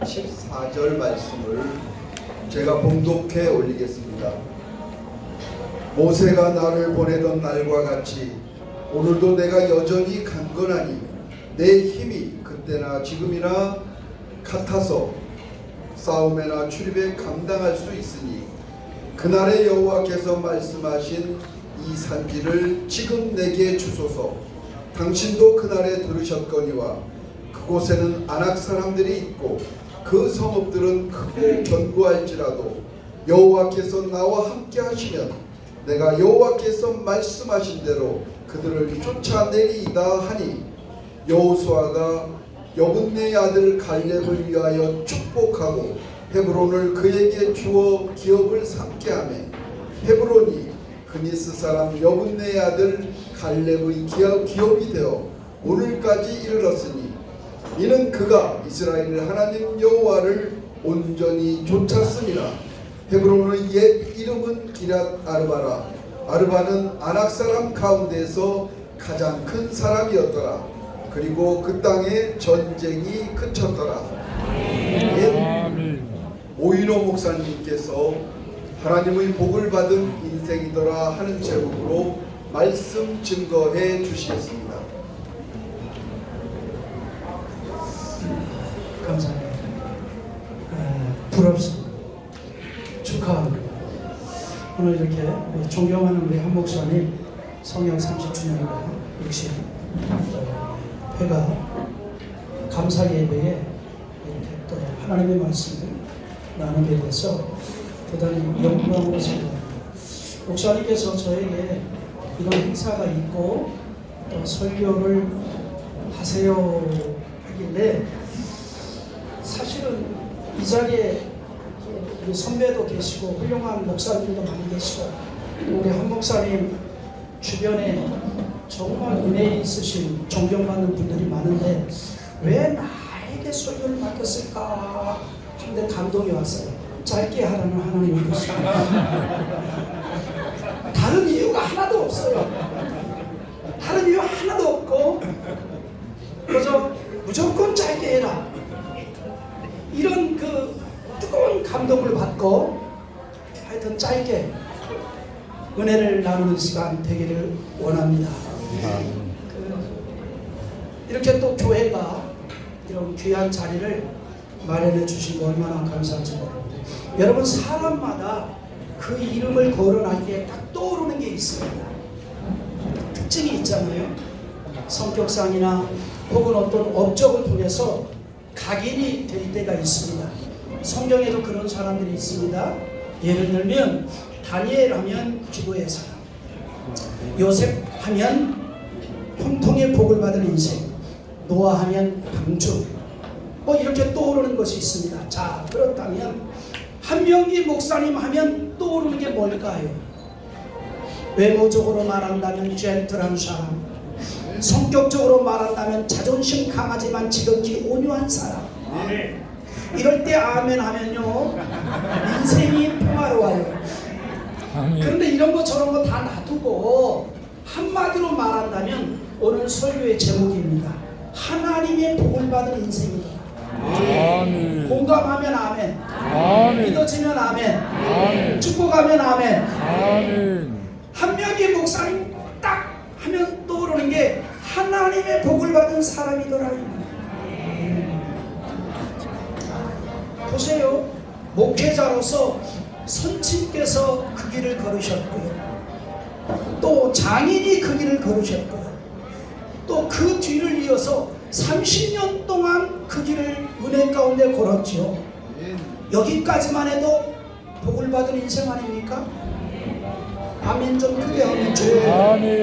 14절 말씀을 제가 봉독해 올리겠습니다. 모세가 나를 보내던 날과 같이 오늘도 내가 여전히 강건하니 내 힘이 그때나 지금이나 같아서 싸움에나 출입에 감당할 수 있으니 그날의 여호와께서 말씀하신 이 산지를 지금 내게 주소서 당신도 그날에 들으셨거니와 그곳에는 안악 사람들이 있고 그 성읍들은 크고 견고할지라도 여호와께서 나와 함께 하시면 내가 여호와께서 말씀하신 대로 그들을 쫓아내리이다 하니 여호수아가 여분네 아들 갈렙을 위하여 축복하고 헤브론을 그에게 주어 기업을 삼게 하며 헤브론이 그니스 사람 여분네 아들 갈렙의 기업, 기업이 되어 오늘까지 이르렀으니 이는 그가 이스라엘 하나님 여호와를 온전히 쫓았습니다. 헤브론의 옛 이름은 기랏 아르바라. 아르바는 아낙 사람 가운데서 가장 큰 사람이었더라. 그리고 그 땅에 전쟁이 그쳤더라. 옛 오인호 목사님께서 하나님의 복을 받은 인생이더라 하는 제목으로 말씀 증거해 주시겠습니다. 부럽습니다. 축하합니다. 오늘 이렇게 우리 존경하는 우리 한 목사님 성령 30주년과 60 회가 감사 예배에 이렇게 또 하나님의 말씀을 나누게 돼서 대단히 영광으로 생각합니다. 목사님께서 저에게 이런 행사가 있고 또 설교를 하세요 하길래 사실은 이 자리에 우리 선배도 계시고 훌륭한 목사님도 많이 계시고 우리 한 목사님 주변에 정말 은혜 있으신 존경받는 분들이 많은데 왜 나에게 설교를 맡겼을까 하는데 감동이 왔어요. 짧게 하라는 하나님이 계십니다. 다른 이유가 하나도 없어요. 다른 이유 하나도 없고 그저 무조건 짧게 해라. 이런 그 감동을 받고 하여튼 짧게 은혜를 나누는 시간 되기를 원합니다. 그 이렇게 또 교회가 이런 귀한 자리를 마련해 거 얼마나 감사한지 모릅니다. 여러분 사람마다 그 이름을 거론하기에 딱 떠오르는 게 있습니다. 특징이 있잖아요. 성격상이나 혹은 어떤 업적을 통해서 각인이 될 때가 있습니다. 성경에도 그런 사람들이 있습니다. 예를 들면 다니엘 하면 기도의 사람, 요셉 하면 형통의 복을 받은 인생, 노아 하면 방주, 뭐 이렇게 떠오르는 것이 있습니다. 자 그렇다면 한명기 목사님 하면 떠오르는 게 뭘까요? 외모적으로 말한다면 젠틀한 사람, 성격적으로 말한다면 자존심 강하지만 지극히 온유한 사람. 이럴 때 아멘 하면요 인생이 평화로워요. 그런데 이런 거 저런 거 다 놔두고 한마디로 말한다면 오늘 설교의 제목입니다. 하나님의 복을 받은 인생이다. 아멘. 공감하면 아멘. 아멘. 믿어지면 아멘. 아멘. 축복하면 아멘. 아멘. 한 명의 목사님 딱 하면 떠오르는 게 하나님의 복을 받은 사람이더라. 보세요. 목회자로서 선친께서 그 길을 걸으셨고요. 또 장인이 그 길을 걸으셨고요. 또 그 뒤를 이어서 30년 동안 그 길을 은혜 가운데 걸었죠. 여기까지만 해도 복을 받은 인생 아닙니까? 아멘 좀 크게 하면. 아멘.